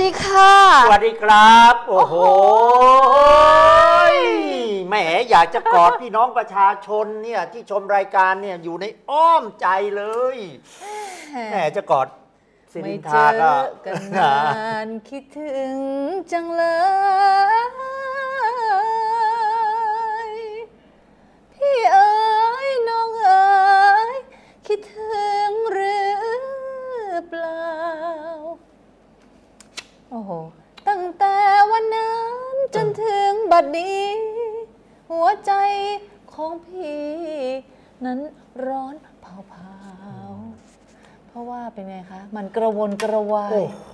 ดีค่ะ สวัสดีครับ โอ้โห แหมอยากจะกอดพี่น้องประชาชนเนี่ยที่ชมรายการเนี่ยอยู่ในอ้อมใจเลย แหมจะกอดสิไม่รินเจทาอก็ กันนานคิดถึงจังเลย พี่เอ๋ยน้องเอ๋ยคิดถึงหรือเปล่า โอ้โห ตั้งแต่วันนั้นจนถึงบัดนี้ หัวใจของพี่ นั้นร้อนเผาๆเพราะว่าเป็นไงคะ มันกระวนกระวาย โอ้โห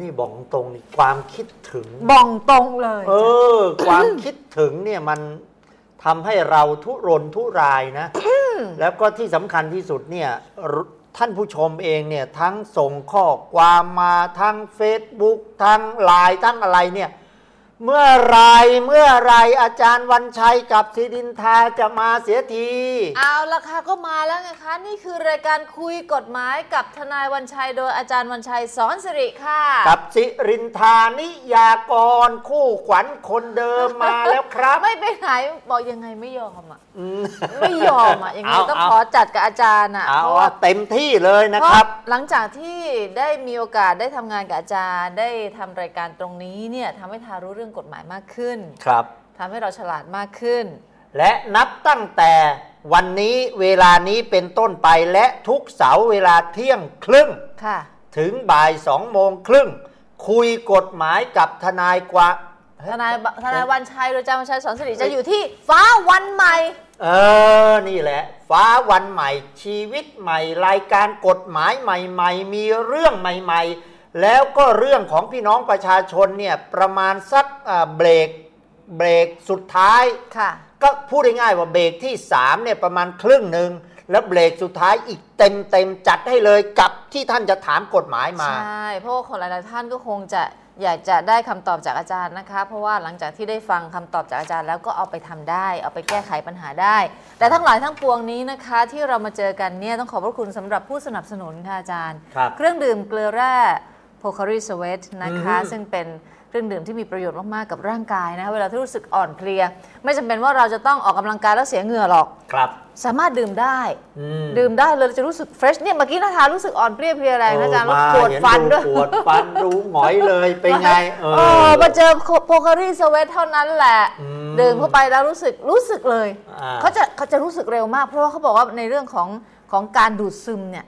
นี่บอกตรงนี่ความคิดถึง บ่องตรงเลยเออ ความคิดถึงเนี่ยมันทำให้เราทุรนทุรายนะ แล้วก็ที่สำคัญที่สุดเนี่ยรุ ท่านผู้ชมเองเนี่ยทั้งส่งข้อความมาทั้ง Facebook ทั้งไลน์ทั้งอะไรเนี่ย เมื่อไรเมื่อไรอาจารย์วันชัยกับศิรินทาจะมาเสียที เอาละค่ะก็มาแล้วไงคะนี่คือรายการคุยกฎหมายกับทนายวันชัยโดยอาจารย์วันชัยสอนสิริค่ะกับสิรินทานิยากรคู่ขวัญคนเดิมมาแล้วครับ ไม่ไปไหนบอกยังไงไม่ยอมอะอืมไม่ยอมอะยังไงเอาต้องเอาขอจัดกับอาจารย์อะเอาเพราะว่าเต็มที่เลยนะครับเพาหลังจากที่ได้มีโอกาสได้ทำงานกับอาจารย์ ได้ทำรายการตรงนี้เนี่ยทำให้ทารู้เรื่องกฎหมายมากขึ้น ครับทำให้เราฉลาดมากขึ้น และนับตั้งแต่วันนี้เวลานี้เป็นต้นไปและทุกเสาร์เวลาเที่ยงครึ่ง ค่ะ ถึงบ่ายสองโมงครึ่ง คุยกฎหมายกับทนายกว่า ทนายบทนายวันชัยโดยอาจารย์วันชัยสอนสิริจะอยู่ที่ฟ้าวันใหม่ เออ นี่แหละ ฟ้าวันใหม่ ชีวิตใหม่ รายการกฎหมายใหม่ ๆ มีเรื่องใหม่ ๆ แล้วก็เรื่องของพี่น้องประชาชนเนี่ยประมาณสักอ่าเบรกเบรกสุดท้ายค่ะก็พูดง่ายๆว่าเบรกที่3เนี่ยประมาณครึ่งหนึ่งแล้วเบรกสุดท้ายอีกเต็มเต็มๆจัดให้เลยกับที่ท่านจะถามกฎหมายมา ใช่ เพราะว่าคนหลายๆท่านก็คงจะอยากจะได้คำตอบจากอาจารย์นะคะ เพราะว่าหลังจากที่ได้ฟังคำตอบจากอาจารย์ แล้วก็เอาไปทำได้ เอาไปแก้ไขปัญหาได้ แต่ทั้งหลายทั้งปวงนี้นะคะ ที่เรามาเจอกันเนี่ยต้องขอบพระคุณสำหรับผู้สนับสนุนค่ะอาจารย์ครับเครื่องดื่มเกลือแร่ โพคาริสเวตนะคะอืมซึ่งเป็นเครื่องดื่มที่มีประโยชน์มาก ๆ กับร่างกายนะคะเวลาที่รู้สึกอ่อนเพลีย ไม่จำเป็นว่าเราจะต้องออกกำลังกายแล้วเสียเหงื่อหรอกครับ สามารถดื่มได้อืมดื่มได้เลยจะรู้สึกเฟรชเนี่ยเมื่อกี้นาทารู้สึกอ่อนเพลียเพลียแรงนะอาจารย์แล้วเออปวดมาฟันเห็ด้วยปวดฟันรู้หงอยเลยเป็นไงเอเอออมาเจอโพคารีสเวทเท่านั้นแหละอืมดื่มเข้าไปแล้วรู้สึกรู้สึกเลยอ่าเขาจะเขาจะรู้สึกเร็วมาก เพราะว่าเขาบอกว่าในเรื่องของของการดูดซึมเนี่ย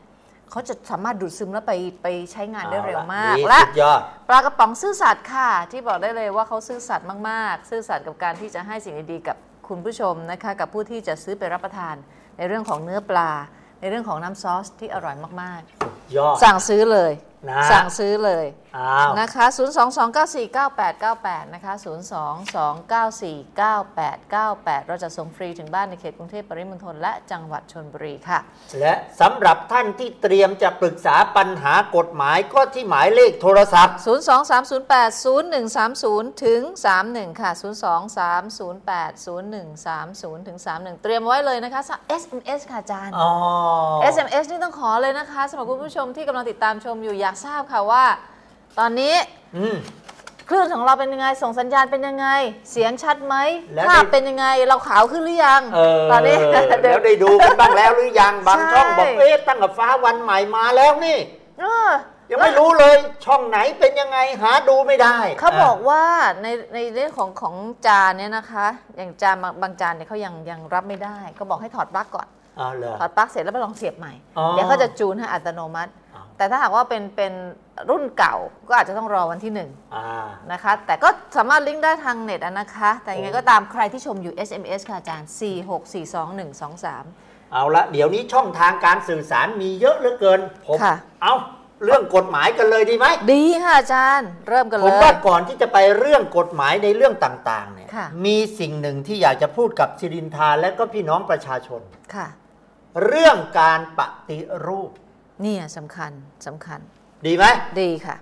เขาจะสามารถดูดซึมแล้วไปไปใช้งานได้เร็วมากเอและสุดยอดปลากระป๋องซื่อสัตย์ค่ะ ที่บอกได้เลยว่าเขาซื่อสัตย์มากๆ ซื่อสัตย์กับการที่จะให้สิ่งดีๆกับคุณผู้ชมนะคะกับผู้ที่จะซื้อไปรับประทานในเรื่องของเนื้อปลา ในเรื่องของน้ำซอสที่อร่อยมาก ยอดๆสั่งซื้อเลยนะสั่งซื้อเลยอ้าวนะคะ 022949898 นะคะ 022949898 เราจะส่งฟรีถึงบ้านในเขตกรุงเทพปริมณฑลและจังหวัดชนบุรีค่ะ และสำหรับท่านที่เตรียมจะปรึกษาปัญหากฎหมายก็ที่หมายเลขโทรศัพท์ 023080130 ถึง 31 ค่ะ 023080130 ถึง 31 เตรียมไว้เลยนะคะ SMS ค่ะอาจารย์อ๋อ SMS นี่ต้องขอเลยนะคะสำหรับคุณผู้ชมที่กำลังติดตามชมอยู่อยากทราบค่ะว่า ตอนนี้อืม คลื่นของเราเป็นยังไง ส่งสัญญาณเป็นยังไง เสียงชัดไหมแล้วภาพได้ เป็นยังไงเราขาวขึ้นหรือยัง เออตอนนี้ แล้วได้ดูกันบ้างแล้วหรือยังบางใช่ช่องบอกเอ๊ะตั้งกับฟ้าวันใหม่มาแล้วนี่ เออยังไม่รู้เลยช่องไหนเป็นยังไงหาดูไม่ได้เขาบอกว่าในในเรื่องของของจานเนี่ยนะคะ อย่างจานบางบางจานเนี่ยเขายังยังรับไม่ได้ ก็บอกให้ถอดปลั๊กก่อน อ๋อเหรอ ถอดปลั๊กเสร็จแล้วไปลองเสียบใหม่ อ๋อ เดี๋ยวเขาจะจูนให้อัตโนมัติอ๋อแต่ถ้าหากว่าเป็นเป็นรุ่นเก่าก็อาจจะต้องรอวันที่หนึ่ง อ่า นะคะ แต่ก็สามารถลิงก์ได้ทางเน็ตอะนะคะ แต่ยังไงโอ้ก็ตามใครที่ชมอยู่ SMS ค่ะอาจารย์ 4642123 เอาละเดี๋ยวนี้ช่องทางการสื่อสารมีเยอะเหลือเกิน ผมค่ะ เอาเรื่องกฎหมายกันเลยดีไหมดีค่ะอาจารย์ เริ่มกันผเลมย ว่าก่อนที่จะไปเรื่องกฎหมายในเรื่องต่างๆเนี่ยค่ะ มีสิ่งหนึ่งที่อยากจะพูดกับสิรินทาและก็พี่น้องประชาชน ค่ะ เรื่องการปฏิรูป เนี่ยสำคัญสำคัญ ดีไหมดีค่ะ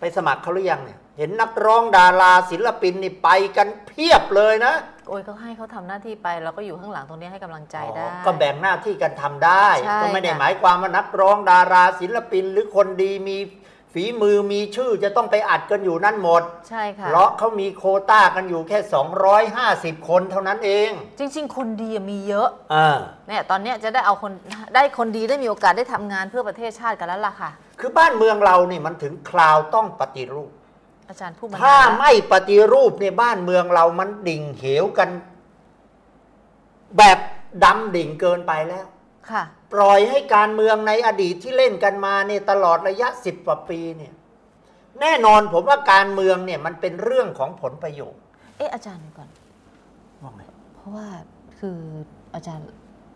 ไปสมัครเขาหรือยังเนี่ย เห็นนักร้องดาราศิลปินนี่ไปกันเพียบเลยนะโอ้ยเขาให้เขาทำหน้าที่ไปเราก็อยู่ข้างหลังตรงนี้ให้กำลังใจได้อ๋อก็แบ่งหน้าที่กันทำได้ ใช่ก็ไม่ได้ค่ะ หมายความว่านักร้องดาราศิลปินหรือคนดีมี ฝีมือมีชื่อจะต้องไปอัดกันอยู่นั่นหมด ใช่ค่ะเพราะเขามีโควต้ากันอยู่แค่ 250 คนเท่านั้นเอง จริง ๆ คนดีอะมีเยอะอ่าเนี่ยตอนเนี้ยจะได้เอาคนได้คนดีได้มีโอกาสได้ทำงานเพื่อประเทศชาติกันแล้วล่ะค่ะ คือบ้านเมืองเราเนี่ยมันถึงคราวต้องปฏิรูป อาจารย์พูดมาถ้านนแล้วไม่ปฏิรูปในยบ้านเมืองเรามันดิ่งเหวกัน แบบดำดิ่งเกินไปแล้วค่ะ ปล่อยให้การเมืองในอดีตที่เล่นกันมาเนี่ยตลอดระยะสิบกว่าปีเนี่ยแน่นอนผมว่าการเมืองเนี่ยมันเป็นเรื่องของผลประโยชน์ เอ๊ะอาจารย์เดี๋ยวก่อนว่าไงเพราะว่าคืออาจารย์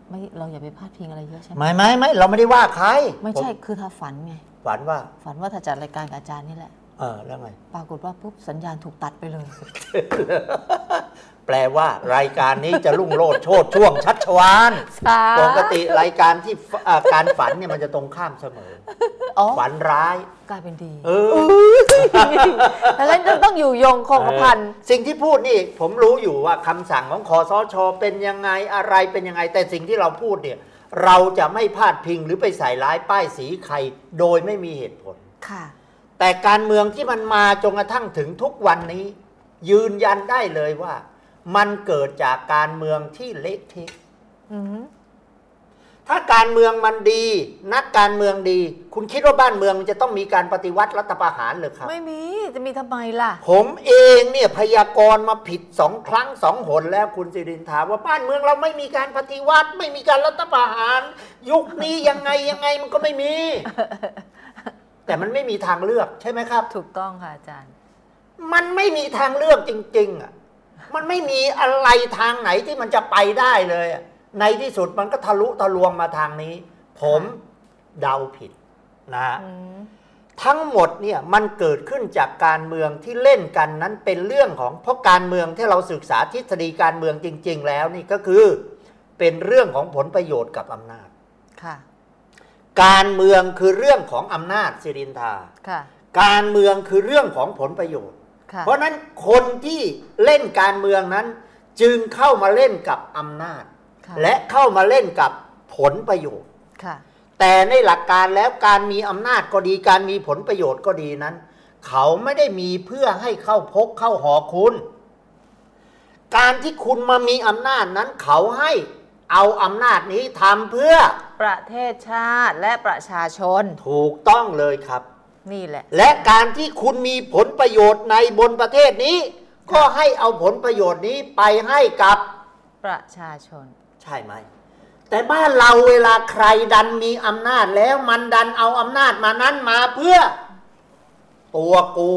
ไม่เราอย่าไปพาดพิงอะไรเยอะใช่ไหมไม่ไม่ไม่เราไม่ได้ว่าใครไม่ใช่ผคือถ้าฝันไงฝันว่าฝันว่าถ้าจัดรายการกับอาจารย์นี่แหละเออแล้วไงปรากฏว่าปุ๊บสัญญาณถูกตัดไปเลย แปลว่ารายการนี้จะรุ่งโรจน์โชดช่วงชัชวานสาปกติรายการที่ฟอ่าการฝันเนี่ยมันจะตรงข้ามเสมอ อ๋อฝันร้าย กลายเป็นดีเออ ดังนั้นก็ต้องอยู่ยงคงกระพันเออสิ่งที่พูดนี่ผมรู้อยู่ว่าคำสั่งของคอสช เป็นยังไงอะไรเป็นยังไง แต่สิ่งที่เราพูดเนี่ย เราจะไม่พาดพิงหรือไปใส่ร้ายป้ายสีใครโดยไม่มีเหตุผล ค่ะ แต่การเมืองที่มันมาจนกระทั่งถึงทุกวันนี้ ยืนยันได้เลยว่า มันเกิดจากการเมืองที่เละเทะอืมถ้าการเมืองมันดี นักการเมืองดี คุณคิดว่าบ้านเมืองมันจะต้องมีการปฏิวัติรัฐประหารเหรือครับไม่มีจะมีทำไมล่ะ ผมเองเนี่ยพยากรณ์มาผิดสองครั้งสองหนแล้วคุณสิรินทาว่าบ้านเมืองเราไม่มีการปฏิวัติ ไม่มีการรัฐประหาร ยุคนี้ยังไงยังไงมันก็ไม่มี แต่มันไม่มีทางเลือกใช่ไหมครับ ถูกต้องค่ะอาจารย์ มันไม่มีทางเลือกจริง ๆ อะ มันไม่มีอะไรทางไหนที่มันจะไปได้เลยอะในที่สุดมันก็ทะลุทะลวงมาทางนี้ ผมเดาผิดนะฮะอืมทั้งหมดเนี่ยมันเกิดขึ้นจากการเมืองที่เล่นกันนั้นเป็นเรื่องของเพราะการเมืองที่เราศึกษาทฤษฎีการเมืองจริง ๆ แล้วนี่ก็คือเป็นเรื่องของผลประโยชน์กับอำนาจค่ะการเมืองคือเรื่องของอำนาจสิรินทาค่ะการเมืองคือเรื่องของผลประโยชน์ค่ะ เพราะฉะนั้นคนที่เล่นการเมืองนั้น จึงเข้ามาเล่นกับอำนาจค่ะและเข้ามาเล่นกับผลประโยชน์ค่ะแต่ในหลักการแล้วการมีอำนาจก็ดีการมีผลประโยชน์ก็ดีนั้น เขาไม่ได้มีเพื่อให้เข้าพกเข้าหอคุณ การที่คุณมามีอำนาจนั้นเขาให้เอาอำนาจนี้ทำเพื่อประเทศชาติและประชาชนถูกต้องเลยครับ นี่แหละ และการที่คุณมีผลประโยชน์ในบนประเทศนี้ ก็ให้เอาผลประโยชน์นี้ไปให้กับประชาชน ใช่ไหม แต่บ้านเราเวลาใครดันมีอำนาจแล้วมันดันเอาอำนาจมานั้นมาเพื่อ ตัวกู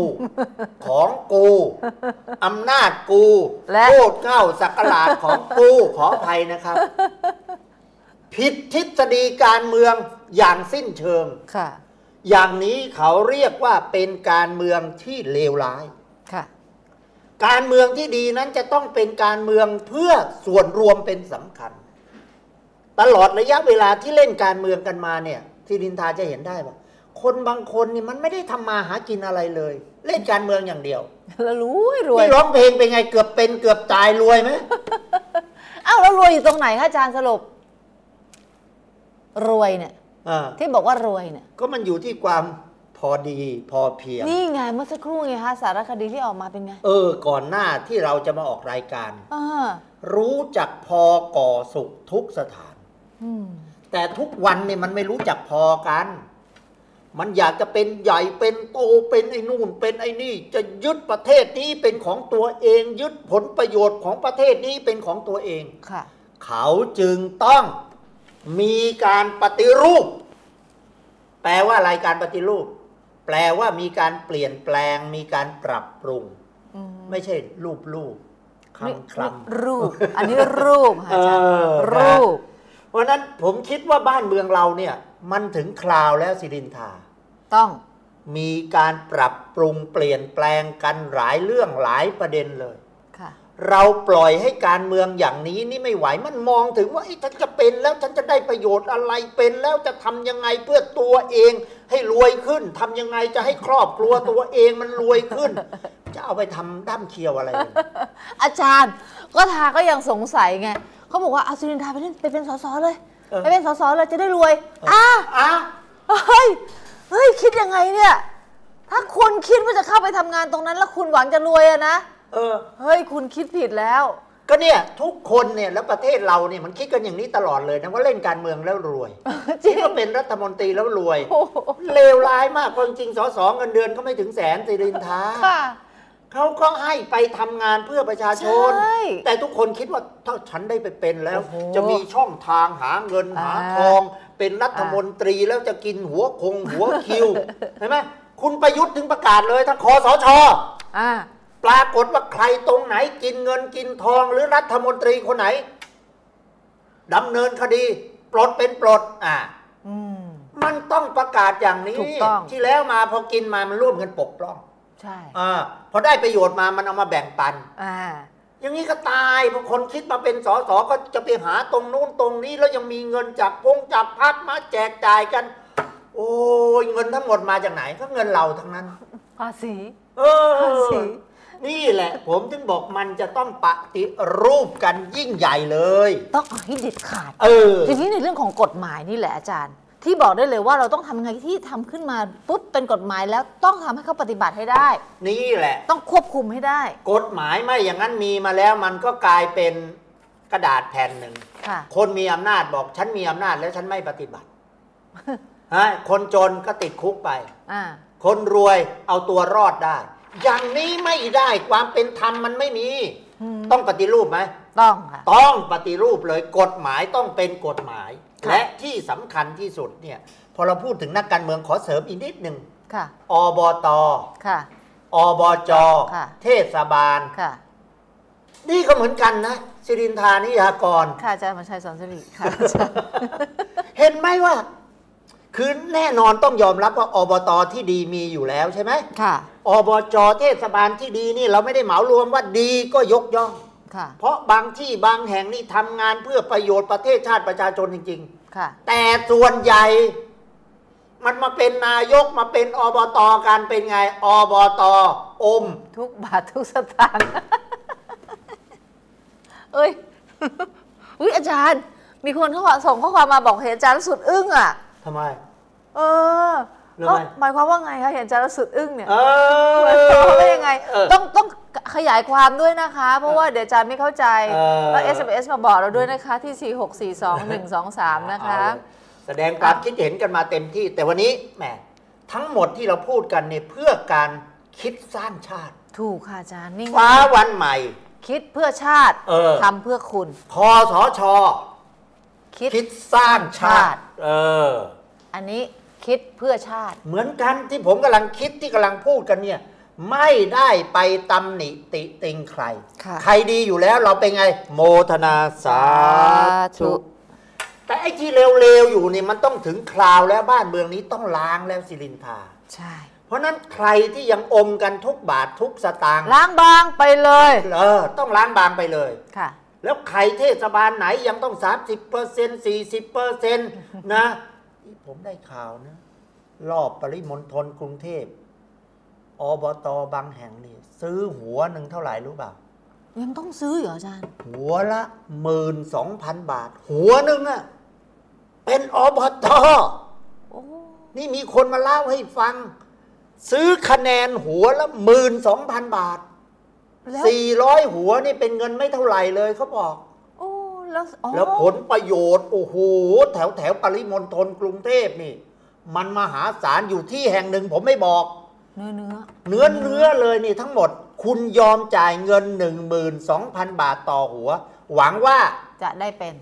ของกูอำนาจกูและ โคตรเข้าสักหลาดของกูขออภัยนะครับ ผิดทฤษฎีการเมืองอย่างสิ้นเชิง ค่ะ อย่างนี้เขาเรียกว่าเป็นการเมืองที่เลวร้ายค่ะการเมืองที่ดีนั้นจะต้องเป็นการเมืองเพื่อส่วนรวมเป็นสำคัญ ตลอดระยะเวลาที่เล่นการเมืองกันมาเนี่ยที่ดินทาจะเห็นได้ว่าคนบางคนนี่มันไม่ได้ทำมาหากินอะไรเลย เล่นการเมืองอย่างเดียวแล้วรวยรวยนี่ร้องเพลงเป็นไงเกือบเป็นเกือบตายรวยไหมอ้าวแล้วรวยอยู่ตรงไหนคะอาจารย์สรุปรวยเนี่ยอ่า ที่บอกว่ารวยเนี่ย ก็มันอยู่ที่ความพอดีพอเพียง นี่ไงเมื่อสักครู่ไงคะสารคดีที่ออกมาเป็นไง เออ ก่อนหน้าที่เราจะมาออกรายการอ่ารู้จักพอก่อสุขทุกสถานอืมแต่ทุกวันเนี่ยมันไม่รู้จักพอกัน มันอยากจะเป็นใหญ่เป็นโตเป็นไอ้นู่น เป็นไอ้นี่ จะยึดประเทศนี้เป็นของตัวเอง ยึดผลประโยชน์ของประเทศนี้เป็นของตัวเองค่ะ เขาจึงต้อง มีการปฏิรูป แปลว่าอะไรการปฏิรูป แปลว่ามีการเปลี่ยนแปลง มีการปรับปรุงอืมไม่ใช่รูปรูปนี่คำคลำรูป อันนี้รูปค่ะอาจารย์เออนะรูป เพราะฉะนั้นผมคิดว่าบ้านเมืองเราเนี่ย มันถึงคราวแล้วสิรินทา ต้องมีการปรับปรุงเปลี่ยนแปลงกันหลายเรื่องหลายประเด็นเลยค่ะ เราปล่อยให้การเมืองอย่างนี้นี่ไม่ไหวมันมองถึงว่าเอ๊ะฉันจะเป็นแล้วฉันจะได้ประโยชน์อะไรเป็นแล้วจะทำยังไงเพื่อตัวเอง ให้รวยขึ้นทำยังไงจะให้ครอบครัวตัวเองมันรวยขึ้น จะเอาไปทำด้ามเคียวอะไร อาจารย์ก็ทาก็ยังสงสัยไงเขาบอกว่าเอาสุรินทราไปเล่นไปเป็นสสเลยเออไปเป็นสสเลยจะได้รวยอ้าอะเฮ้ยเฮ้ยคิดยังไงเนี่ย ถ้าคุณคิดว่าจะเข้าไปทำงานตรงนั้น แล้วคุณหวังจะรวยอะนะ เออ เฮ้ยคุณคิดผิดแล้ว ก็เนี่ยทุกคนเนี่ยแล้วประเทศเราเนี่ยมันคิดกันอย่างนี้ตลอดเลยนะว่าเล่นการเมืองแล้วรวยจริงคิดว่าเป็นรัฐมนตรีแล้วรวยโอ้โหเลวร้ายมากเพราะจริงๆสสเงินเดือนก็ไม่ถึงแสนสิรินทาค่ะ เขาก็ให้ไปทำงานเพื่อประชาชน ใช่แต่ทุกคนคิดว่าถ้าฉันได้ไปเป็นแล้ว โอ้โหจะมีช่องทางหาเงินหาอ่า ทอง เป็นรัฐมนตรีแล้วจะกินหัวคงหัวคิว เห็นไหมคุณประยุทธ์ถึงประกาศเลยทั้งคอสช อ่า ปรากฏว่าใครตรงไหนกินเงินกินทองหรือรัฐมนตรีคนไหนดำเนินคดี ปลดเป็นปลด อ่าอืมมันต้องประกาศอย่างนี้ถูกต้องที่แล้วมาพอกินมามันร่วมกันปกป้อง ใช่อ่าพอได้ประโยชน์มามันเอามาแบ่งปัน อ่า อย่างนี้ก็ตายพอคนคิดมาเป็นสอสอก็จะไปหาตรงนู้นตรงนี้ แล้วยังมีเงินจากพงจากพักมาแจกจ่ายกัน โอ้ยเงินทั้งหมดมาจากไหน ก็เงินเราทั้งนั้น ภาษี เอภาอษี นี่แหละ ผมถึงบอกมันจะต้องปฏิรูปกันยิ่งใหญ่เลย ต้องเอาให้เด็ดขาด เออ ทีนี้ในเรื่องของกฎหมายนี่แหละอาจารย์ ที่บอกได้เลยว่าเราต้องทำยังไงที่ทำขึ้นมาปุ๊บเป็นกฎหมายแล้วต้องทำให้เขาปฏิบัติให้ได้ นี่แหละ ต้องควบคุมให้ได้กฎหมายไม่อย่างนั้นมีมาแล้วมันก็กลายเป็นกระดาษแผ่นหนึ่ง ค่ะ คนมีอำนาจบอกฉันมีอำนาจแล้วฉันไม่ปฏิบัติ ฮะคนจนก็ติดคุกไป อ่า คนรวยเอาตัวรอดได้ อย่างนี้ไม่ได้ความเป็นธรรมมันไม่มีอืมต้องปฏิรูปไหมต้องค่ะต้องปฏิรูปเลยกฎหมายต้องเป็นกฎหมายค่ะและที่สำคัญที่สุดเนี่ย พอเราพูดถึงนักการเมืองขอเสริมอีกนิดหนึ่งค่ะอบตค่ะอบจค่ะเทศบาลค่ะนี่ก็เหมือนกันนะสิรินทานิยากร ค่ะอาจารย์มาชัยสอนสิริค่ะอาจารย์เห็นไหมว่า คือแน่นอนต้องยอมรับว่าอบตที่ดีมีอยู่แล้วใช่ไหมค่ะ อบจเทศบาลที่ดีนี่เราไม่ได้เหมารวมว่าดีก็ยกย่องค่ะ เพราะบางที่บางแห่งนี่ทำงานเพื่อประโยชน์ประเทศชาติประชาชนจริงค่ะๆแต่ส่วนใหญ่ มันมาเป็นนายกมาเป็นอบตกันเป็นไงอบตอม ทุกบาททุกสตางค์ เอ้ย อุ้ยอาจารย์ มีคนเขาส่งข้อความมาบอกเห็นอาจารย์แล้วสุดอึ้งอะ ทำไม เออเรื่องเขาอะไรหมายความว่าไงคะเห็นอาจารย์แล้วสุดอึ้งเนี่ยเอหมายความว่ายังไง เออ ต้องต้องขยายความด้วยนะคะ เพราะว่าเดี๋ยวอาจารย์ไม่เข้าใจเออ แล้ว SMS มาบอกเราด้วยนะคะ ที่ 4642123 นะคะ เอาเลยแสดงความคิดเห็นกันมาเต็มที่ แต่วันนี้แหมทั้งหมดที่เราพูดกันเนี่ยเพื่อการคิดสร้างชาติ ถูกค่ะอาจารย์นี่ไงฟ้าวันใหม่ คิดเพื่อชาติเออ ทำเพื่อคุณ คอสช คิดคิดสร้างชาติ เออ อันนี้คิดเพื่อชาติ เหมือนกันที่ผมกำลังคิดที่กำลังพูดกันเนี่ย ไม่ได้ไปตำหนิติติงใคร ค่ะ ใครดีอยู่แล้วเราเป็นไง โมทนาสาธุ แต่ไอ้ที่เร็วๆอยู่เนี่ยมันต้องถึงคราวแล้วบ้านเมืองนี้ต้องล้างแล้วสิรินทาใช่ เพราะนั้นใครที่ยังอมกันทุกบาททุกสตางค์ล้างบางไปเลย เออต้องล้างบางไปเลย ค่ะ แล้วใครเทศบาลไหนยังต้อง 30เปอร์เซ็นต์40เปอร์เซ็นต์นะนี่ผมได้ข่าวนะ รอบปริมณฑลกรุงเทพอบตบางแห่งนี่ ซื้อหัวหนึ่งเท่าไหร่รู้เปล่า ยังต้องซื้อเหรออาจารย์ หัวละหมื่นสองพันบาท หัวหนึ่งอะเป็นอบตโอ้นี่มีคนมาเล่าให้ฟัง ซื้อคะแนนหัวละหมื่นสองพันบาท แล้วสี่ร้อยหัวนี่เป็นเงินไม่เท่าไหร่เลยเขาบอก โอ้แล้วอ๋อแล้วผลประโยชน์โอ้โหแถวแถวปริมณฑลกรุงเทพนี่ มันมหาศาลอยู่ที่แห่งหนึ่งผมไม่บอก เนื้อเนื้อเนื้อเนื้อเลยนี่ทั้งหมด คุณยอมจ่ายเงิน 12,000 บาทต่อหัว หวังว่าจะได้เป็น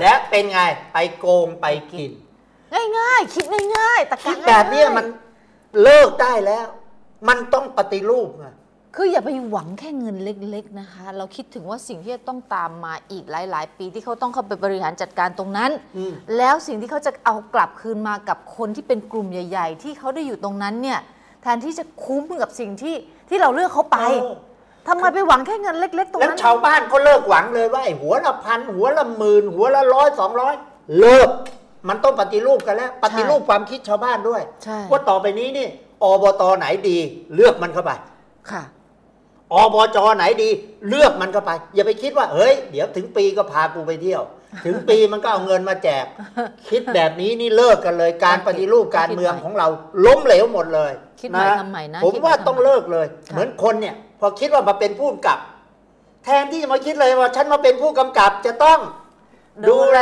และเป็นไงไปโกงไปกิน ง่ายๆ คิดง่ายๆตะคิกาดแบบเนี้ยมันเลิกได้แล้ว มันต้องปฏิรูปไง คืออย่าไปหวังแค่เงินเล็ก ๆนะคะ เราคิดถึงว่าสิ่งที่จะต้องตามมาอีกหลาย ๆ ปีที่เขาต้องเข้าไปบริหารจัดการตรงนั้น อืม แล้วสิ่งที่เขาจะเอากลับคืนมากับคนที่เป็นกลุ่มใหญ่ ๆ ที่เขาได้อยู่ตรงนั้นเนี่ยแทนที่จะคุ้มกับสิ่งที่ที่เราเลือกเขาไปเออ ทำไมไปหวังแค่เงินเล็ก ๆ ตรงแล้วนั้น ชาวบ้านก็เลิกหวังเลยว่าไอ้หัวละพันหัวละหมื่นหัวละร้อยสองร้อยเลิก มันต้องปฏิรูปกันแล้ว ปฏิรูปความคิดชาวบ้านด้วย ใช่ ว่าต่อไปนี้นี่อบตไหนดี เลือกมันเข้าไป ค่ะ อบจไหนดีเลือกมันเข้าไป อย่าไปคิดว่าเฮ้ย เดี๋ยวถึงปีก็พากูไปเที่ยว ถึงปีมันก็เอาเงินมาแจก คิดแบบนี้นี่เลิกกันเลย การปฏิรูปการเมืองของเราล้มเหลวหมดเลยคิดใหม่ทำใหม่นะผมคิดใหม่ว่าทำใหม่ต้องเลิกเลยค่ะเหมือนคนเนี่ย พอคิดว่ามาเป็นผู้กำกับ แทนที่จะมาคิดเลยว่าฉันมาเป็นผู้กำกับจะต้องดูแล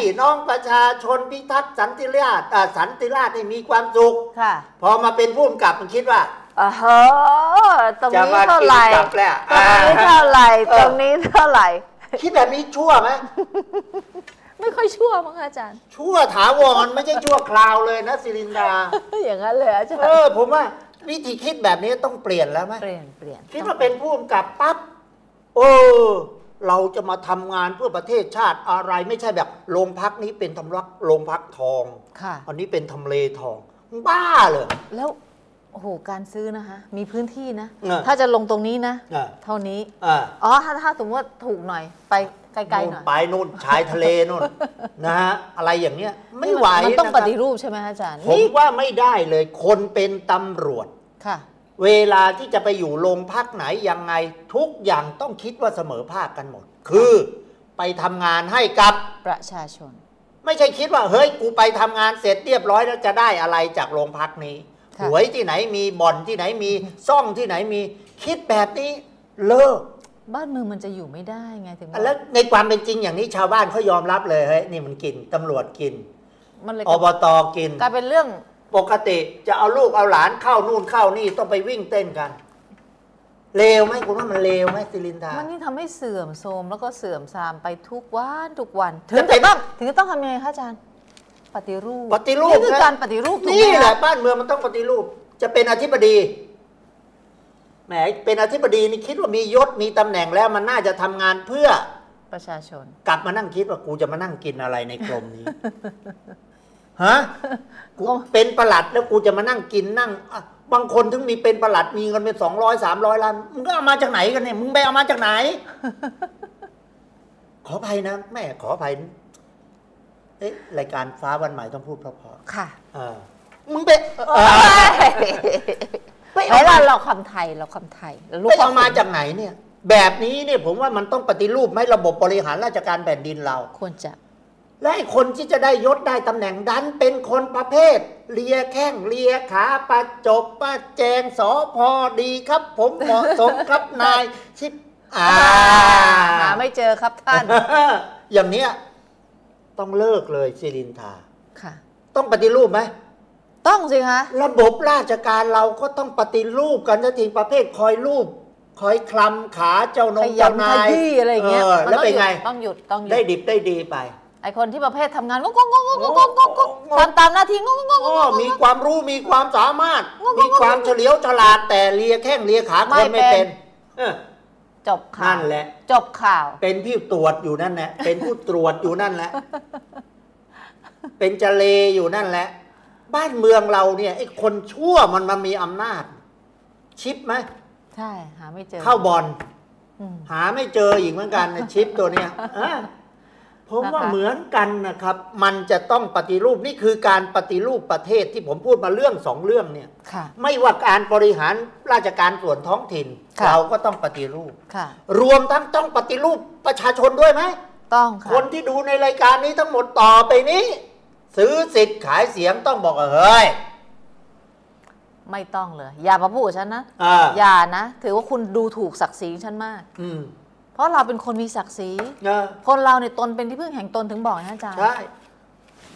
พี่น้องประชาชนพิทักษ์สันติราษฎร์อ่าสันติราษฎร์ให้มีความสุขค่ะพอมาเป็นผู้กำกับมันคิดว่า อ่าฮะตรงจะนี้มาเท่ากิไหนร่กลับแล้วตรงนี้เท่าไหร่เออตรงนี้เท่าไหร่ คิดแบบนี้ชั่วไหมไม่ค่อยชั่วมั้งคะอาจารย์ ชั่วถาวรไม่ใช่ชั่วคราวเลยนะสิรินดา อย่างนั้นเลยอาจารเอย์อ ผมว่าวิธีคิดแบบนี้ต้องเปลี่ยนแล้วไหม เปลี่ยนเปลี่ยนคิดว่าเป็นผู้กำกับปั๊บเออ เราจะมาทำงานเพื่อประเทศชาติอะไรไม่ใช่แบบโรงพักนี้เป็นทำรักโรงพักทอง ค่ะ อันนี้เป็นทำเลทองมึงบ้าเลยแล้ว โอ้โหการซื้อนะคะ มีพื้นที่นะเออถ้าจะลงตรงนี้นะ อ่าเท่านี้ อ่าอ๋อ ถ้าถ้าสมมติว่าถูกหน่อย ไปไกลๆหน่อยไปนู่นชายทะเลนู่น นะฮะอะไรอย่างเงี้ยไม่ไหวมันต้องนะปครับฏิรูปใช่ไหมคะอาจารย์ผมนี่ว่าไม่ได้เลย คนเป็นตำรวจ ค่ะ เวลาที่จะไปอยู่โรงพักไหนยังไงทุกอย่างต้องคิดว่าเสมอภาคกันหมด คือไปทำงานให้กับ ประชาชน ไม่ใช่คิดว่า เฮ้ย กูไปทำงานเสร็จเรียบร้อยแล้วจะได้อะไรจากโรงพักนี้ค่ะ หวยที่ไหนมีบ่อนที่ไหนมีซ่องที่ไหนมี คิดแบบนี้เลิก บ้านเมืองมันจะอยู่ไม่ได้ไงถึงบอกแล้วในความเป็นจริงอย่างนี้ชาวบ้านเขายอมรับเลยเฮ้ยนี่มันกินตำรวจกินมันเลยอบตกินกลายเป็นเรื่องปกติจะเอาลูกเอาหลานเข้านู่นเข้านี่ต้องไปวิ่งเต้นกันเลวไหมคุณว่ามันเลวไหมสิรินทามันนี่ทำให้เสื่อมโทรมแล้วก็เสื่อมทรามไปทุกวันทุกวัน ถึแล้งวเป็จะนต้องถึงจะต้องทำยังไงคะอาจารย์ ปฏิรูปปฏิรูปนี่คือนะ การปฏิรูปถูกไหมนี่แหละคะบ้านเมืองมันต้องปฏิรูป จะเป็นอธิบดีแหมเป็นอธิบดีนี่คิดว่ามียศมีตำแหน่งแล้วมันน่าจะทำงานเพื่อ ประชาชน กลับมานั่งคิดว่ากูจะมานั่งกินอะไรในกรมนี้ ฮะกูเป็นประหลัดแล้วกูจะมานั่งกินนั่งอะบางคนถึงมีเป็นประหลัดมีเงินเป็นสองร้อยสามร้อยล้านมึงก็เอามาจากไหนกันเนี่ยมึงไปเอามาจากไหน ขออภัยนะแม่ขออภัย เอ๊ะรายการฟ้าวันใหม่ต้องพูดเพราะค่ะๆอ่ามึงไปอ่าไปไอ้เอาเรามาเราคำไทยเราคำไทยเราลูกไปเอามาจากไหนเนี่ย แบบนี้เนี่ยผมว่ามันต้องปฏิรูปไหมระบบบริหารราชการแผ่นดินเรา ควรจะ และไอ้คนที่จะได้ยศได้ตำแหน่งดันเป็นคนประเภท เลียแข้งเลียขาประจบประแจงสอพอดีครับ ผมเหมาะสมครับ นายชิบอ่าหาไม่เจอครับท่าน อย่างเนี้ย ต้องเลิกเลยสิรินทาค่ะ ต้องปฏิรูปไหมต้องสิคะระบบราชการเราก็ต้องปฏิรูปกันจะทิ้งประเภทคอยรูป คอยคลำขาเจ้านขงเจ้ายำขนายยี้อะไรอย่างเงี้ยออมันแล้วต้องเป็นหยุดไง ต้องหยุดต้องหยุได้ดดิบได้ดีไป ไอคนที่ประเภททำงานงกงกงกงกงกงกงทำตามหน้าที่งกงกงโอ้มีความรู้มีความสามารถงงๆมีความเฉลียวฉลาดแต่เลียแข้งเลียขาคไม่นไม่เป็เป็นนเออ จบข่าวนั่นแหละ จบข่าว เป็นผู้ตรวจอยู่นั่นแหละ เป็นผู้ตรวจอยู่นั่นแหละ เป็นเจเลอยู่นั่นแหละ บ้านเมืองเราเนี่ยไอ้คนชั่วมันมามีอำนาจ ชิปไหมใช่ หาไม่เจอ เข้าบอลอืมหาไม่เจออีกเหมือนกันนะชิปตัวเนี้ยอะ ผมว่านะคะเหมือนกันนะครับ มันจะต้องปฏิรูปนี่คือการปฏิรูปประเทศที่ผมพูดมาเรื่องสองเรื่องเนี่ยค่ะไม่ว่าการบริหารราชการส่วนท้องถิ่นค่ะเราก็ต้องปฏิรูปค่ะรวมทั้งต้องปฏิรูปประชาชนด้วยไหมต้องค่ะคนที่ดูในรายการนี้ทั้งหมดต่อไปนี้ ซื้อสิทธิ์ขายเสียงต้องบอกว่าเฮ้ยไม่ต้องเลย อย่ามาพูดกับฉันนะอ่าอย่านะ ถือว่าคุณดูถูกศักดิ์ศรีฉันมาก อืม เพราะเราเป็นคนมีศักดิ์ศรีนะคนเราเนี่ยตนเป็นที่พึ่งแห่งตนถึงบอกนะอาจารย์ ใช่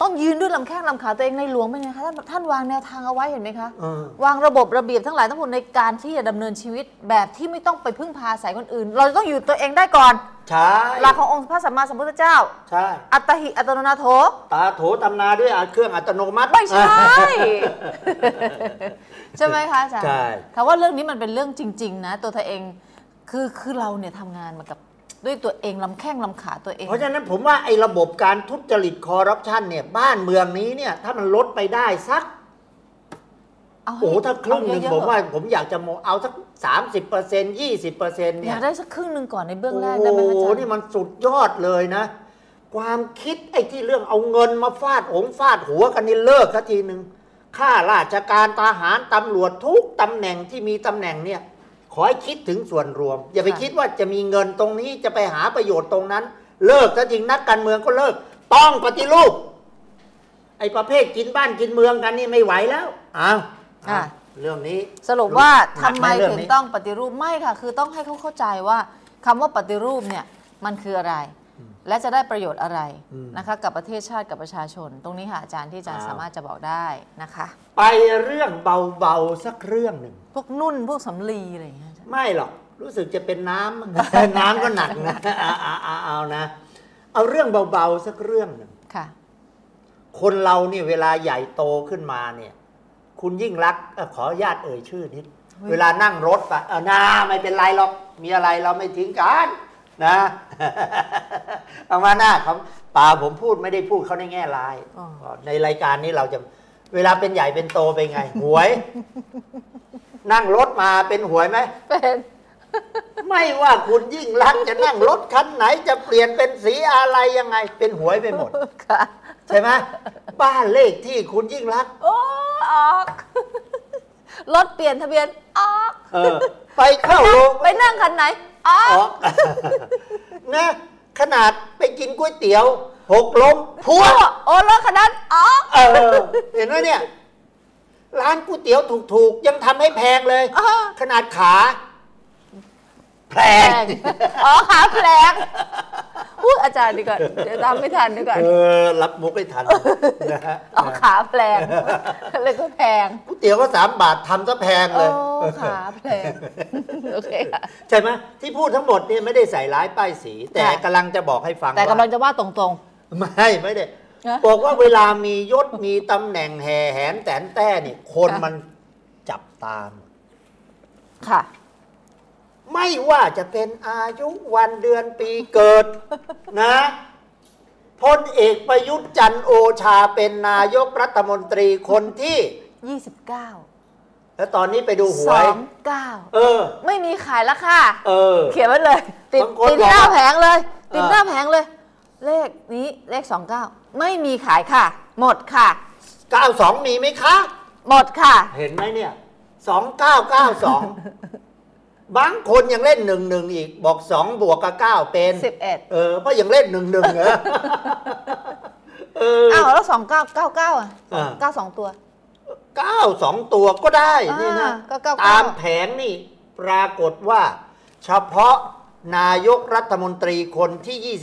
ต้องยืนด้วยลำแข้งลำขาตัวเองในหลวงเป็นไงคะท่านท่านวางแนวทางเอาไว้เห็นไหมคะ เออ วางระบบระเบียบทั้งหลายทั้งปวงในการที่จะดำเนินชีวิตแบบที่ไม่ต้องไปพึ่งพาอาศัยคนอื่น เราจะต้องอยู่ตัวเองได้ก่อน ใช่หลักขององค์พระสัมมาสัมพุทธเจ้า ใช่ อัตตหิอัตโนนาโถ ตาโถตำนาด้วยเครื่องอัตโนมัติ ไม่ใช่ ใช่ไหมคะอาจารย์ใช่คำว่าเรื่องนี้มันเป็นเรื่องจริง ๆ นะ ตัวเธอเอง คือคือเราเนี่ยทำงานมากับด้วยตัวเองลำแข้งลำขาตัวเอง เพราะฉะนั้นผมว่าไอ้ระบบการทุจริตคอร์รัปชันเนี่ย บ้านเมืองนี้เนี่ย ถ้ามันลดไปได้สักเอาให้โอ้โหถ้าครึ่งหนึ่งเอเยอะๆผมว่า ผมอยากจะโมเอาสักสามสิบเปอร์เซ็นต์ยี่สิบเปอร์เซ็นต์อเนี่ยยากได้สักครึ่งหนึ่งก่อนในเบื้องแรกโอ้ได้ไหมคะอาโหจารย์นี่มันสุดยอดเลยนะ ความคิดไอ้ที่เรื่องเอาเงินมาฟาดหงฟาดหัวกันนี่เลิกสักทีหนึ่งข้าราชการทหารตำรวจทุกตำแหน่งที่มีตำแหน่งเนี่ยข อให้คิดถึงส่วนรวม อย่าไปคิดว่าจะมีเงินตรงนี้จะไปหาประโยชน์ตรงนั้น เลิกถ้าจริงนักการเมืองก็เลิก ต้องปฏิรูป ไอ้ประเภทกินบ้านกินเมืองกันนี่ไม่ไหวแล้วอ้าวค่ะเรื่องนี้ สรุปว่าหนัทำกหไมเรื่องถึงนี้ต้องปฏิรูปไม่ค่ะ คือต้องให้เขาเข้าใจว่าคำว่าปฏิรูปเนี่ยมันคืออะไร และจะได้ประโยชน์อะไรอืมนะคะ กับประเทศชาติกับประชาชน ตรงนี้ค่ะอาจารย์ที่อาจารย์อ้าวสามารถจะบอกได้นะคะ ไปเรื่องเบาๆสักเรื่องหนึ่งพวกนุ่นพวกสำลีอะไรอย่างเงี้ยอาจารย์ไม่หรอกรู้สึกจะเป็นน้ำน้ำก็หนักนะเอาเอาเอาเอานะ เอาเรื่องเบาๆสักเรื่องหนึ่งค่ะ คนเราเนี่ยเวลาใหญ่โตขึ้นมาเนี่ย คุณยิ่งรักษณ์เอ่อขออนุญาตเอ่ยชื่อนิดเฮ้ยเวลานั่งรถไปเออนาไม่เป็นไรหรอกมีอะไรเราไม่ทิ้งกัน นะเอามาหน้าเขาป่าผมพูดไม่ได้พูดเขาในแง่ร้ายอ๋อในรายการนี้เราจะเวลาเป็นใหญ่เป็นโตเป็นไง หวย นั่งรถมาเป็นหวยไหมเป็นไม่ว่าคุณยิ่งรักษณ์จะนั่งรถคันไหนจะเปลี่ยนเป็นสีอะไรยังไง เป็นหวยไปหมดค่ะใช่ไหมบ้านเลขที่คุณยิ่งรักษณ์โอ้ออกรถเปลี่ยนทะเบียนออกเออไปเข้าโรงไปนั่งคันไหน อออกอกนะขนาดไปกินก๋วยเตี๋ยว หกล้มพัว โอ้รถคันนั้นออกเออ เห็นไหมเนี่ย ร้านก๋วยเตี๋ยวถูกๆ ยังทำให้แพงเลยอ้าวขนาดขา แพแพงงอ๋อขาแพง พูดอาจารย์ดีกว่าเดี๋ยวตามไม่ทันดีกว่าเออรับมุกไม่ทันนะฮะอ๋อขาแพงเลยก็แพงก๋วยเตี๋ยวก็สามบาททำซะแพงโอ้เลยขาแพงโอเคค่ะใช่ไหมที่พูดทั้งหมดเนี่ยไม่ได้ใส่ร้ายป้ายสี แต่ค่ะกำลังจะบอกให้ฟังแต่กำลังว่าจะว่าตรงไม่ไม่ได้นะบอกว่าเวลามียศมีตำแหน่งแห่แหนแตนแต้เนี่ยคนค่ะมันจับตามๆค่ะ ไม่ว่าจะเป็นอายุวันเดือนปีเกิดนะพลเอกประยุทธ์จันทร์โอชาเป็นนายกรัฐมนตรีคนที่ 29 แล้วตอนนี้ไปดูหวย29เออ ไม่มีขายแล้วค่ะ เออ เขียนไว้เลย ติดบางคนติดบอกหน้าว่าแผงเลย ติดเออ หน้าแผงเลย เลขนี้เลข29ไม่มีขายค่ะ หมดค่ะ 92 มีไหมคะ หมดค่ะ เห็นไหมเนี่ย 2992 บางคนยังเล่นหนึ่งหนึ่งอีกบอก2บวกกับ9เป็น11เออเพราะยังเล่นหนึ่งหนึ่งเหรอเอออ้าวแล้ว29 99อะอ่า9 2ตัวเก้าสองตัวก็ได้นี่นะอ่าก็เก้าเก้าตามแผงนี่ปรากฏว่า เฉพาะนายกรัฐมนตรีคนที่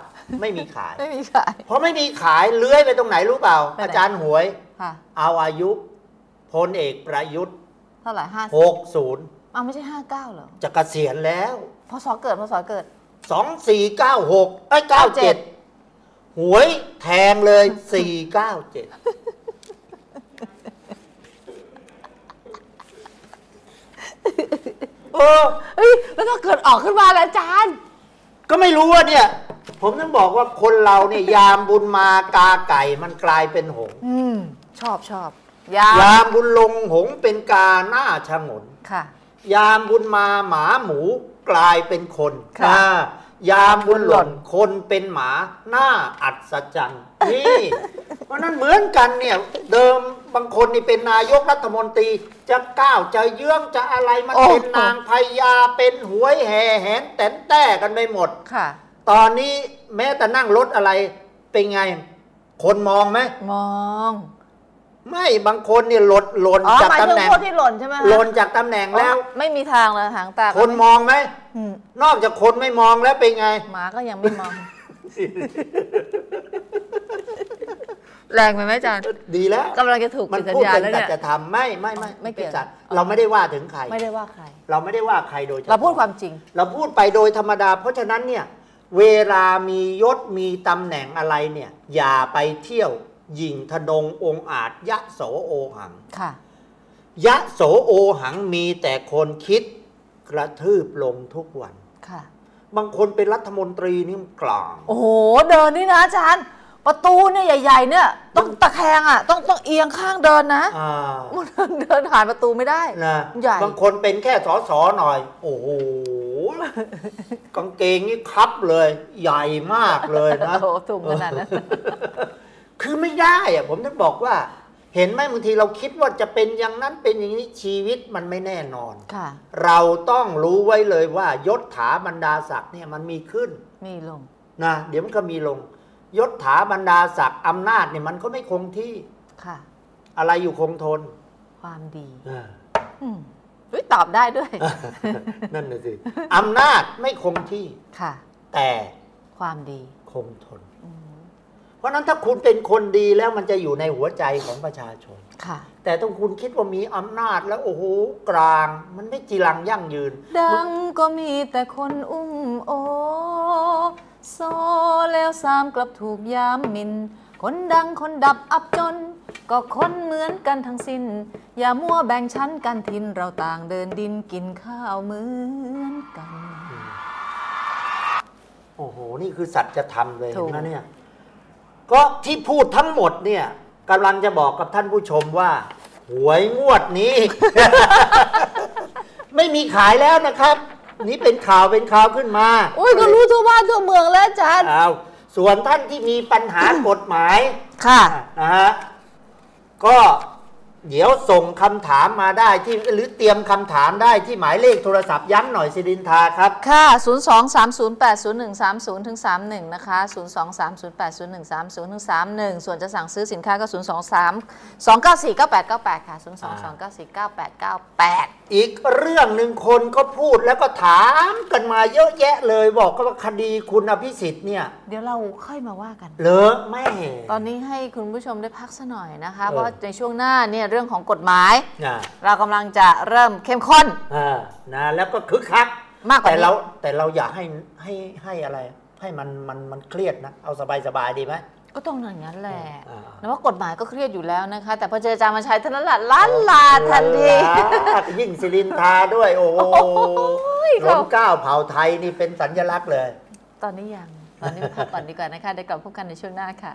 29 ไม่มีขาย ไม่มีขาย เพราะไม่มีขายเลื้อยไปตรงไหนรู้เปล่าไปไหนอาจารย์หวยค่ะเอาอายุพลเอกประยุทธ์ เท่าไหร่ห้า60 อ้าวไม่ใช่ 59เหรอจะเกษียณแล้ว พศเกิดพศเกิด 2496 เอ้ย 97 หวยแทงเลย 497 เออเฮ้ยแล้วถ้าเกิดออกขึ้นมาแล้วอาจารย์ ก็ไม่รู้ว่าเนี่ย ผมต้องบอกว่าคนเราเนี่ย ยามบุญมากาไก่มันกลายเป็นหงส์อืม ชอบชอบยายามบุญลงหงส์เป็นกาหน้าชะงน ค่ะ ยามบุญมาหมาหมูกลายเป็นคนค่ะอ่ายามบุญหล่นคนเป็นหมาหน้าอัศจรรย์นี่เพราะนั้นเหมือนกันเนี่ยเดิมบางคนนี่เป็นนายกรัฐมนตรีจะก้าวจะเยื้องจะอะไรมันโอ้เป็นนางพญาเป็นหวยแห่แหนแตนแต้กันไปหมดค่ะ ตอนนี้แม้แต่นั่งรถอะไรเป็นไง คนมองไหมมอง ไม่บางคนเนี่ยหล่นหล่นอ๋อจากหมายตำถึงแหน่งพวกที่หล่นใช่ไหมคะหล่นจากตำแหน่งแล้ว อ๋อไม่มีทางเลยหางตาก็คนไมองไหมอืมนอกจากคนไม่มองแล้วเป็นไง หมาก็ยังไม่มอง แรงไปไหมอาจารย์ดีแล้วกำลังจะถูกมันปิดสัญพูดญาเป็นแล้วสัเนี่ย จธรรมไม่ไม่ไม่ไม่เกี่ยว ป็นสัตว์อ๋อเราไม่ได้ว่าถึงใคร ไม่ได้ว่าใคร เราไม่ได้ว่าใครโดยฉพะเราพูดความจริง เราพูดไปโดยธรรมดา เพราะฉะนั้นเนี่ย เวลามียศมีตำแหน่งอะไรเนี่ย อย่าไปเที่ยว ยิงทะนงองค์อาจยะโสโอหัง ค่ะ ยะโสโอหังมีแต่คนคิดกระทืบลงทุกวัน ค่ะ บางคนเป็นรัฐมนตรีนี่มันกลาง โอ้โห เดินนี่นะอาจารย์ ประตูเนี่ยใหญ่ๆ เนี่ย ต้องตะแคงอะ ต้องต้องเอียงข้างเดินนะอ่ามันเดินผ่านประตูไม่ได้ นะใหญ่ บางคนเป็นแค่สอสอหน่อย โอ้โห กางเกงนี่ครับเลย ใหญ่มากเลยนะ โอ้โหถุงขนาดนั้น คือไม่ได้อะผมต้องบอกว่า เห็นไหมบางทีเราคิดว่าจะเป็นอย่างนั้นเป็นอย่างนี้ชีวิตมันไม่แน่นอน ค่ะ เราต้องรู้ไว้เลยว่ายศถาบรรดาศักดิ์เนี่ยมันมีขึ้นมีลง นะเดี๋ยวมันก็มีลง ยศถาบรรดาศักดิ์อำนาจเนี่ยมันก็ไม่คงที่ค่ะ อะไรอยู่คงทนความดีอ่า อืมอุ๊ยตอบได้ด้วย นั่นน่ะสิ อำนาจไม่คงที่ ค่ะ แต่ความดี คงทนอืมเพ ราะฉะนั้นถ้าคุณเป็นคนดีแล้วมันจะอยู่ในหัวใจของประชาชน ค่ะ แต่ต้องคุณคิดว่ามีอำนาจแล้วโอ้โหกลาง มันไม่จีรังยั่งยืน ดังก็มีแต่คนอุ้มโอ โซแล้วสามกลับถูกยามหมิน คนดังคนดับอับจน ก็คนเหมือนกันทั้งสิ้น อย่ามัวแบ่งชั้นกันทินเราต่างเดินดินกินข้าวเหมือนกัน โอ้โห นี่คือสัจธรรมเลยถูก นะเนี่ย ก็ที่พูดทั้งหมดเนี่ยกำลังจะบอกกับท่านผู้ชมว่า หวยงวดนี้ ไม่มีขายแล้วนะครับ นี่เป็นข่าวเป็นข่าวขึ้นมาโอ้ยก็รู้ทั่วบ้านทั่วเมืองแล้วอาจารย์อ้าวส่วนท่านที่มีปัญหากฎหมายค่ะนะฮะก็ เดี๋ยวส่งคำถามมาได้ที่หรือเตรียมคำถามได้ที่หมายเลขโทรศัพท์ย้ำหน่อยสิรินทาครับ ค่ะ 0 2 3 0 8 0 1 3 0ถึง31 นะคะ 0 2 3 0 8 0 1 3 0ถึง31 ส่วนจะสั่งซื้อสินค้าก็ 0 2 3 2 9 4 9 8 9 8 ค่ะ 0 2 2 9 4 9 8 9 8 อีกเรื่องหนึ่งคนก็พูดแล้วก็ถามกันมาเยอะแยะเลยบอกว่าคดีคุณอภิสิทธิ์เนี่ย เดี๋ยวเราค่อยมาว่ากันเลอะแม่ตอนนี้ให้คุณผู้ชมได้พักสักหน่อยนะคะเออเพราะในช่วงหน้าเนี่ยเรื่องของกฎหมายนะเรากำลังจะเริ่มเข้มข้น อ่านะแล้วก็คึกคักมากกว่าแต่นี้ เราแต่เราอยากให้ให้ให้อะไร ให้มันมันมันเครียดนะ เอาสบายสบายๆดีไหม ก็ต้องอย่างนั้นแหละอ่าแล้วว่ากฎหมายก็เครียดอยู่แล้วนะคะ แต่พอเจออาจารย์มาใช้เท่านั้นแหละล้านลาทันทีลายิ่งสิรินทาด้วย โอ้โหยล้มเกล้าเผ่าไทยนี่เป็นสัญลักษณ์เลย ตอนนี้ยัง ตอนนี้พักก่อนดีกว่านะคะเดี๋ยวกลับพบกันในช่วงหน้าค่ะ